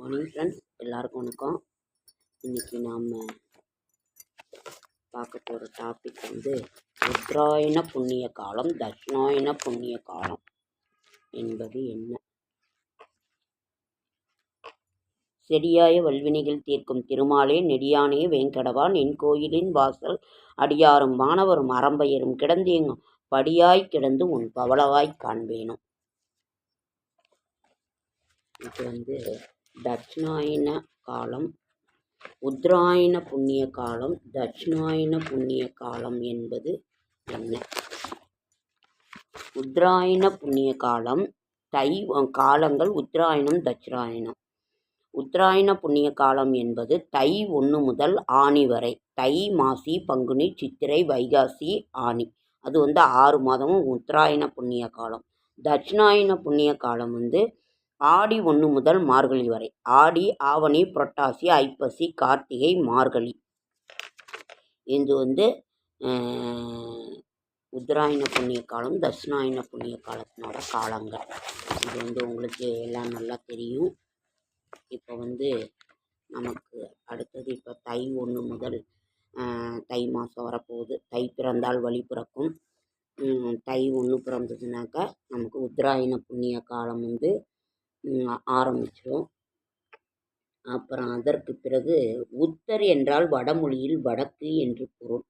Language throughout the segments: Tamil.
மார்னிங் ஃப்ரெண்ட்ஸ் எல்லாருக்கும் வணக்கம். இன்றைக்கி நாம் பார்க்க போகிற டாபிக் வந்து உத்தராயண புண்ணிய காலம் தட்சிணாயன புண்ணிய காலம் என்பது என்ன? செடியாய வல்வினைகள் தீர்க்கும் திருமாலே நெடியானே வேங்கடவான் என் கோயிலின் வாசல் அடியாரும் வானவரும் கிடந்து எங்கும் படியாய் கிடந்து உன் பவளவாய் காண்பேனும். இது வந்து தட்சிணாயன காலம் உத்தராயண புண்ணிய காலம் தட்சிணாயன புண்ணிய காலம் என்பது என்ன? உத்தராயண புண்ணிய காலம் தை காலங்கள் உத்தராயணம் தட்சிணாயனம் உத்தராயண புண்ணிய காலம் என்பது தை ஒன்று முதல் ஆணி வரை. தை மாசி பங்குனி சித்திரை வைகாசி ஆனி. அது வந்து ஆறு மாதமும் உத்தராயண புண்ணிய காலம் தட்சிணாயன புண்ணிய காலம் வந்து ஆடி ஒன்று முதல் மார்கழி வரை. ஆடி ஆவணி புரட்டாசி ஐப்பசி கார்த்திகை மார்கழி. இது வந்து உத்தராயண புண்ணிய காலம் தட்சிணாயன புண்ணிய காலத்தினோட காலங்கள். இது வந்து உங்களுக்கு எல்லாம் நல்லா தெரியும். இப்போ வந்து நமக்கு அடுத்தது இப்போ தை ஒன்று முதல் தை மாதம் வரப்போகுது. தை பிறந்தால் வழி பிறக்கும். தை ஒன்று பிறந்ததுனாக்கா நமக்கு உத்தராயண புண்ணிய காலம் வந்து ஆரம்பிச்சிடும் அப்புறம் அதற்கு பிறகு உத்தர் என்றால் வடமொழியில் வடக்கு என்று பொருள்.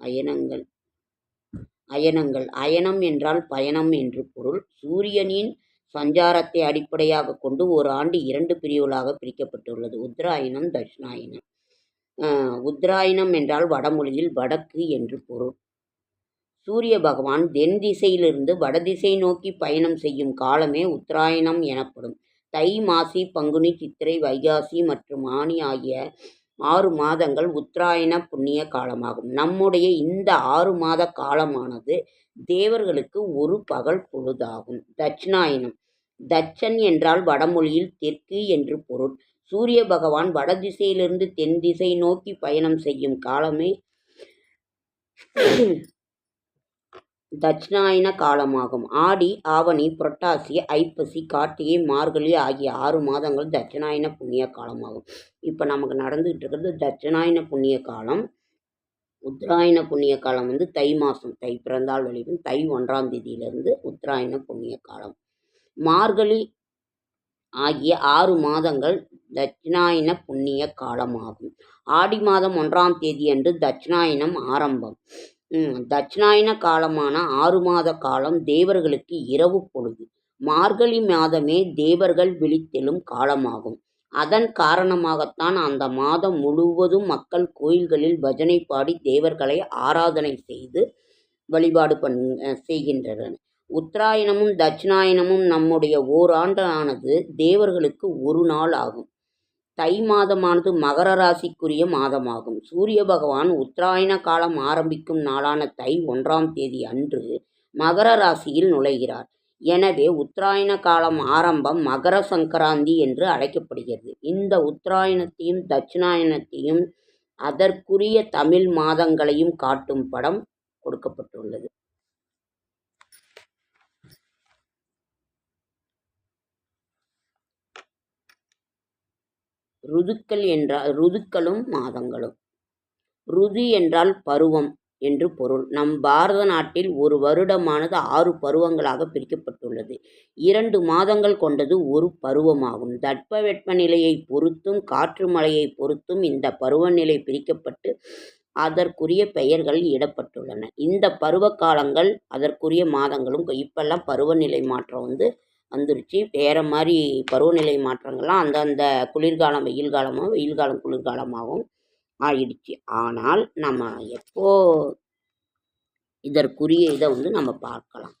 அயனங்கள் அயனங்கள் அயனம் என்றால் பயணம் என்று பொருள். சூரியனின் சஞ்சாரத்தை அடிப்படையாக கொண்டு ஒரு ஆண்டு இரண்டு பிரிவுகளாக பிரிக்கப்பட்டுள்ளது. உத்தராயணம் தட்சிணாயனம் உத்தராயணம் என்றால் வடமொழியில் வடக்கு என்று பொருள். சூரிய பகவான் தென் திசையிலிருந்து வடதிசை நோக்கி பயணம் செய்யும் காலமே உத்தராயணம் எனப்படும். தை மாசி பங்குனி சித்திரை வைகாசி மற்றும் ஆணி ஆகிய ஆறு மாதங்கள் உத்தராயண புண்ணிய காலமாகும். நம்முடைய இந்த ஆறு மாத காலமானது தேவர்களுக்கு ஒரு பகல் பொழுதாகும். தட்சிணாயனம் தட்சன் என்றால் வடமொழியில் தெற்கு என்று பொருள். சூரிய பகவான் வடதிசையிலிருந்து தென் திசை நோக்கி பயணம் செய்யும் காலமே தட்சிணாயன காலமாகும். ஆடி ஆவணி புரட்டாசி ஐப்பசி கார்த்திகை மார்கழி ஆகிய ஆறு மாதங்கள் தட்சிணாயன புண்ணிய காலமாகும். இப்போ நமக்கு நடந்துகிட்டு இருக்கிறது தட்சிணாயன புண்ணிய காலம் உத்தராயண புண்ணிய காலம் வந்து தை மாதம் தை பிறந்தால் வழிவும் தை ஒன்றாம் தேதியிலிருந்து உத்தராயண புண்ணிய காலம். மார்கழி ஆகிய ஆறு மாதங்கள் தட்சிணாயன புண்ணிய காலமாகும். ஆடி மாதம் ஒன்றாம் தேதியன்று தட்சிணாயனம் ஆரம்பம். தட்சிணாயன காலமான ஆறு மாத காலம் தேவர்களுக்கு இரவு பொழுது. மார்கழி மாதமே தேவர்கள் விழித்தெழும் காலமாகும். அதன் காரணமாகத்தான் அந்த மாதம் முழுவதும் மக்கள் கோயில்களில் பஜனை பாடி தேவர்களை ஆராதனை செய்து வழிபாடு பண் செய்கின்றனர். உத்தராயணமும் தட்சிணாயனமும் நம்முடைய ஓராண்டு ஆனது தேவர்களுக்கு ஒரு நாள் ஆகும். தை மாதமானது மகர ராசிக்குரிய மாதமாகும். சூரிய பகவான் உத்தராயண காலம் ஆரம்பிக்கும் நாளான தை ஒன்றாம் தேதி அன்று மகர ராசியில் நுழைகிறார். எனவே உத்தராயண காலம் ஆரம்பம் மகர சங்கராந்தி என்று அழைக்கப்படுகிறது. இந்த உத்தராயணத்தையும் தட்சிணாயனத்தையும் அதற்குரிய தமிழ் மாதங்களையும் காட்டும் படம் கொடுக்கப்பட்டுள்ளது. ருதுக்கள் என்றால் ருதுக்களும் மாதங்களும். ருது என்றால் பருவம் என்று பொருள். நம் பாரத நாட்டில் ஒரு வருடமானது ஆறு பருவங்களாக பிரிக்கப்பட்டுள்ளது. இரண்டு மாதங்கள் கொண்டது ஒரு பருவமாகும். தட்பவெட்ப நிலையை பொறுத்தும் காற்று மழையை பொறுத்தும் இந்த பருவநிலை பிரிக்கப்பட்டு அதற்குரிய பெயர்கள் இடப்பட்டுள்ளன. இந்த பருவ காலங்கள் அதற்குரிய மாதங்களும் இப்போல்லாம் பருவநிலை மாற்றம் வந்து வந்துருச்சு. வேறு மாதிரி பருவநிலை மாற்றங்கள்லாம் அந்தந்த குளிர்காலம் வெயில் காலமாகவும் வெயில் காலம் குளிர்காலமாகவும் ஆயிடுச்சு ஆனால் நம்ம எப்போ இதற்குரிய இதை வந்து நம்ம பார்க்கலாம்.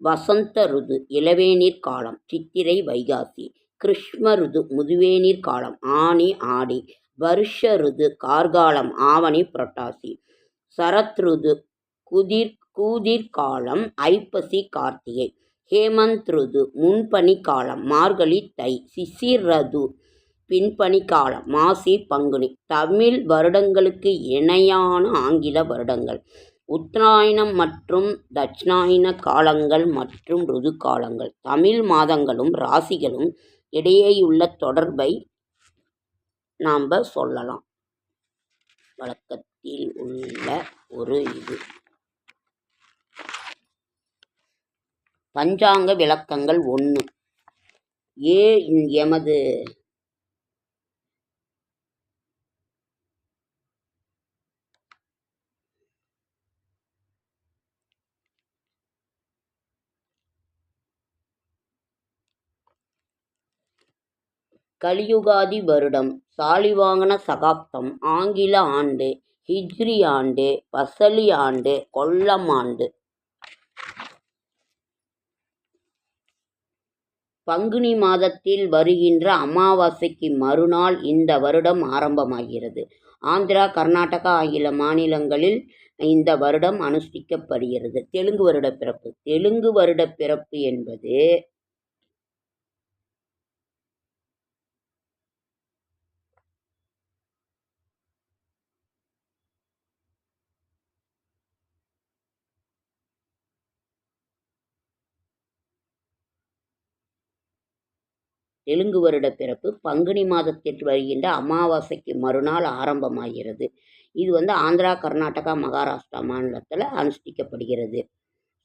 வசந்த ருது இளவேநீர் காலம் சித்திரை வைகாசி கிருஷ்ம ருது முதுவேநீர் காலம் ஆனி ஆடி வருஷ ருது கார்காலம் ஆவணி புரட்டாசி சரத் ருது குதிர் கூதிர்காலம் ஐப்பசி கார்த்திகை. ஹேமந்த் ருது முன்பனி காலம் மார்கழி தை சிசிர் ரது பின்பனி காலம் மாசி பங்குனி. தமிழ் வருடங்களுக்கு இணையான ஆங்கில வருடங்கள். உத்தராயணம் மற்றும் தட்சிணாயன காலங்கள் மற்றும் ருது காலங்கள் தமிழ் மாதங்களும் ராசிகளும் இடையேயுள்ள தொடர்பை நாம் சொல்லலாம். வழக்கத்தில் உள்ள ஒரு இது. பஞ்சாங்க விளக்கங்கள் ஒன்று ஏ எமது கலியுகாதி வருடம் சாலிவாகன சகாப்தம் ஆங்கில ஆண்டு ஹிஜ்ரி ஆண்டு வசலி ஆண்டு கொல்லம் ஆண்டு. பங்குனி மாதத்தில் வருகின்ற அமாவாசைக்கு மறுநாள் இந்த வருடம் ஆரம்பமாகிறது. ஆந்திரா கர்நாடகா ஆகிய மாநிலங்களில் இந்த வருடம் அனுஷ்டிக்கப்படுகிறது. தெலுங்கு வருட பிறப்பு தெலுங்கு வருட பிறப்பு என்பது தெலுங்கு வருட பிறப்பு பங்குனி மாதத்தில் வருகின்ற அமாவாசைக்கு மறுநாள் ஆரம்பமாகிறது. இது வந்து ஆந்திரா கர்நாடகா மகாராஷ்டிரா மாநிலத்தில் அனுஷ்டிக்கப்படுகிறது.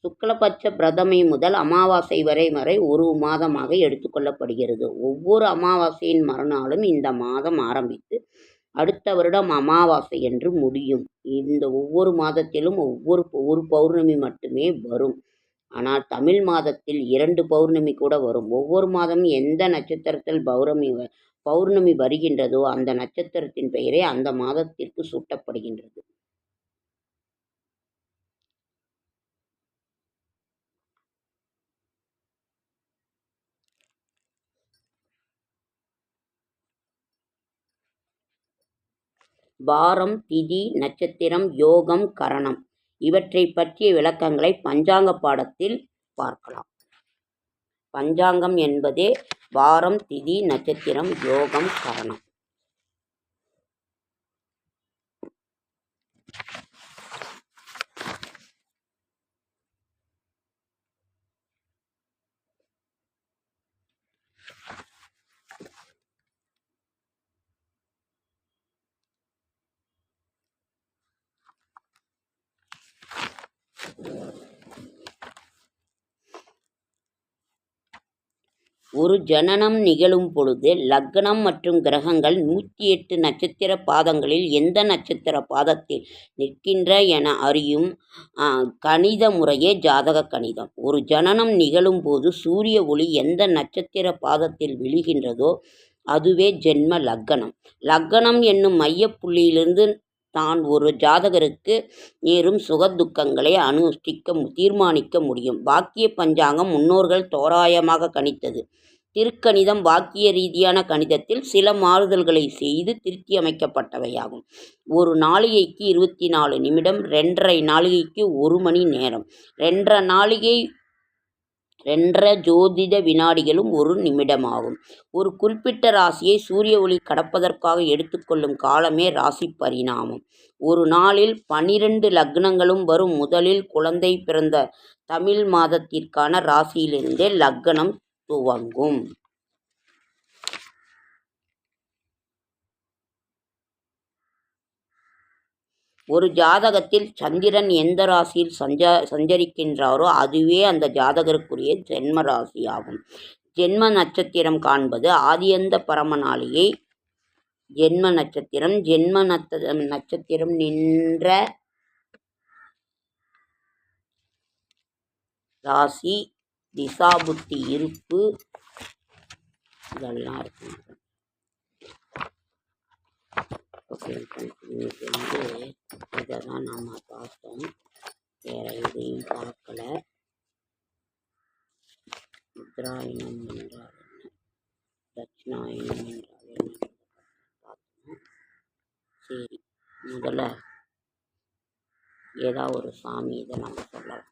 சுக்லபட்ச பிரதமை முதல் அமாவாசை வரை வரை ஒரு மாதமாக எடுத்துக்கொள்ளப்படுகிறது. ஒவ்வொரு அமாவாசையின் மறுநாளும் இந்த மாதம் ஆரம்பித்து அடுத்த வருடம் அமாவாசை என்று முடியும். இந்த ஒவ்வொரு மாதத்திலும் ஒவ்வொரு ஒரு பௌர்ணமி மட்டுமே வரும். ஆனால் தமிழ் மாதத்தில் இரண்டு பௌர்ணமி கூட வரும். ஒவ்வொரு மாதமும் எந்த நட்சத்திரத்தில் பௌர்ணமி பௌர்ணமி வருகின்றதோ அந்த நட்சத்திரத்தின் பெயரே அந்த மாதத்திற்கு சூட்டப்படுகின்றது. வாரம் திதி நட்சத்திரம் யோகம் கரணம். இவற்றை பற்றிய விளக்கங்களை பஞ்சாங்க பாடத்தில் பார்க்கலாம். பஞ்சாங்கம் என்பதே வாரம் திதி நட்சத்திரம் யோகம் கரணம் ஒரு ஜனனம் நிகழும் பொழுது லக்னம் மற்றும் கிரகங்கள் நூற்றி எட்டு நட்சத்திர பாதங்களில் எந்த நட்சத்திர பாதத்தில் நிற்கின்ற என அறியும் கணித முறையே ஜாதக கணிதம். ஒரு ஜனனம் நிகழும் போது சூரிய ஒளி எந்த நட்சத்திர பாதத்தில் விழுகின்றதோ அதுவே ஜென்ம லக்கணம் லக்கணம் என்னும் மையப்புள்ளியிலிருந்து தான் ஒரு ஜாதகருக்கு நேரும் சுகதுக்கங்களை அனுஷ்டிக்க தீர்மானிக்க முடியும். பாக்கிய பஞ்சாங்கம் முன்னோர்கள் தோராயமாக கணித்தது. திருக்கணிதம் வாக்கிய ரீதியான கணிதத்தில் சில மாறுதல்களை செய்து திருத்தி அமைக்கப்பட்டவையாகும். ஒரு நாளிகைக்கு இருபத்தி நாலு நிமிடம் ரெண்டரை நாளிகைக்கு ஒரு மணி நேரம். ரெண்டரை நாளிகை ரெண்டரை ஜோதிட வினாடிகளும் ஒரு நிமிடமாகும். ஒரு குறிப்பிட்ட ராசியை சூரிய ஒளி கடப்பதற்காக எடுத்துக்கொள்ளும் காலமே ராசி பரிணாமம். ஒரு நாளில் பனிரெண்டு லக்னங்களும் வரும். முதலில் குழந்தை பிறந்த தமிழ் மாதத்திற்கான ராசியிலிருந்தே லக்னம் துவங்கும். ஒரு ஜாதகத்தில் சந்திரன் எந்த ராசியில் சஞ்சா சஞ்சரிக்கின்றாரோ அதுவே அந்த ஜாதகருக்குரிய ஜென்ம ராசியாகும். ஜென்ம நட்சத்திரம் காண்பது ஆதியந்த பரமநாளிகை ஜென்ம நட்சத்திரம் ஜென்ம நத்த நட்சத்திரம் நின்ற ராசி திசாபுத்தி இருப்பு இதெல்லாம் இருக்கும். ஓகே இன்னைக்கு வந்து இதை தான் நாம் பார்த்தோம் வேறு எதையும் பார்க்கல உத்ராயணம் என்றால் என்ன தட்சிணாயணம் என்றால் என்ன பார்த்தோம் சரி முதல்ல ஏதாவது ஒரு சாமி இதை நம்ம சொல்லலாம்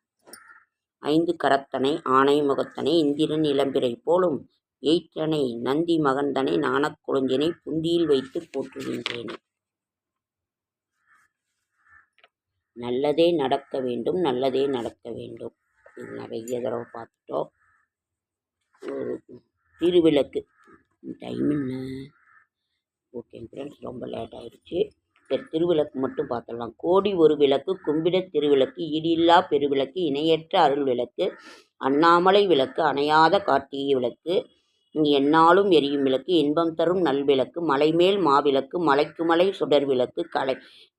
ஐந்து கரத்தனை ஆணை முகத்தனை இந்திரன் இளம்பிறை போலும் எயிற்றனை நந்தி மகந்தனை நாணக் புந்தியில் வைத்து போற்றுகின்றேனே நல்லதே நடக்க வேண்டும் நல்லதே நடக்க வேண்டும். இது நிறைய தடவை பார்த்துட்டோம். ஒரு திருவிளக்கு. டைம் என்ன? ஓகே ஃப்ரெண்ட்ஸ் ரொம்ப லேட் ஆயிடுச்சு. சரி திருவிளக்கு மட்டும் பார்த்துடலாம். கோடி ஒரு விளக்கு கும்பிட திருவிளக்கு இடியில்லா பெருவிளக்கு இணையற்ற அருள் விளக்கு அண்ணாமலை விளக்கு அணையாத கார்த்திகை விளக்கு எந்நாளும் எரியும் விளக்கு இன்பம் தரும் நல்விளக்கு மலைமேல் மாவிளக்கு மலைக்கு மலை சுடர் விளக்கு கலை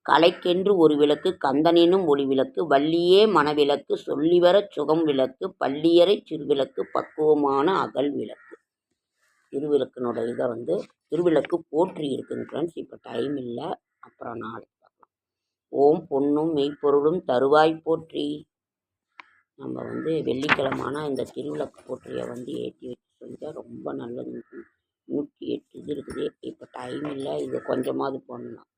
கலைக்கென்று ஒரு விளக்கு கந்தனினும் ஒளி விளக்கு வள்ளியே மணவிளக்கு சொல்லிவரச் சுகம் விளக்கு பள்ளியறை சிறுவிளக்கு பக்குவமான அகல் விளக்கு. திருவிளக்கினோட இதை வந்து திருவிளக்கு போற்றி இருக்குங்க ஃப்ரெண்ட்ஸ் இப்போ டைம் இல்லை. அப்புறம் நாளைக்கு பார்க்கலாம். ஓம் பொன்னும் மெய்ப்பொருளும் தருவாய் போற்றி. நம்ம வந்து வெள்ளிக்கிழமான இந்த திருவிளக்கு போற்றியை வந்து ஏற்றி வச்சு செஞ்சால் ரொம்ப நல்லது. நூற்றி எட்டு இது இருக்குது. இப்போ டைம் இல்லை. இது கொஞ்சமாவது போடணும்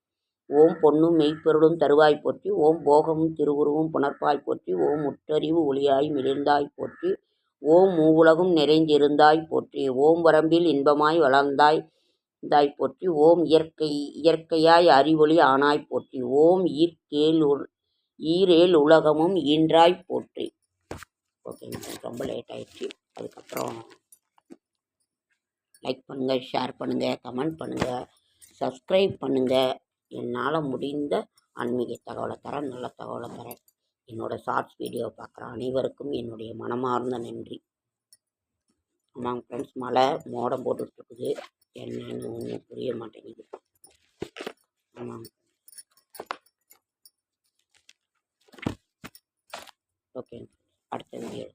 ஓம் பொண்ணும் மெய்ப்பொருளும் தருவாய் போற்றி. ஓம் போகமும் திருவுருவும் புணர்ப்பாய் போற்றி. ஓம் முற்றறிவு ஒளியாய் மிளிர்ந்தாய் போற்றி. ஓம் மூவுலகும் நிறைந்திருந்தாய் போற்றி. ஓம் வரம்பில் இன்பமாய் வளர்ந்தாய் தாய் போற்றி. ஓம் இயற்கை இயற்கையாய் அறிவொளி ஆனாய் போற்றி. ஓம் ஈர்க்கேல் ஈரேல் உலகமும் ஈன்றாய் போற்றி. ஓகேங்க ரொம்ப லேட் ஆயிடுச்சு. அதுக்கப்புறம் லைக் பண்ணுங்கள் ஷேர் பண்ணுங்கள் கமெண்ட் பண்ணுங்கள் சப்ஸ்கிரைப் பண்ணுங்கள் என்னால் முடிந்த ஆன்மீக தகவலை தரேன் நல்ல தகவலை தரேன். என்னோடய ஷார்ட்ஸ் வீடியோ பார்க்குற அனைவருக்கும் என்னுடைய மனமார்ந்த நன்றி. ஆமாங்க ஃப்ரெண்ட்ஸ் மழை மோடம் போட்டுட்ருக்குது. என்னன்னு ஒன்றும் புரிய மாட்டேங்குது. ஆமாங்க. ஓகேங்க அடுத்த வீடியோ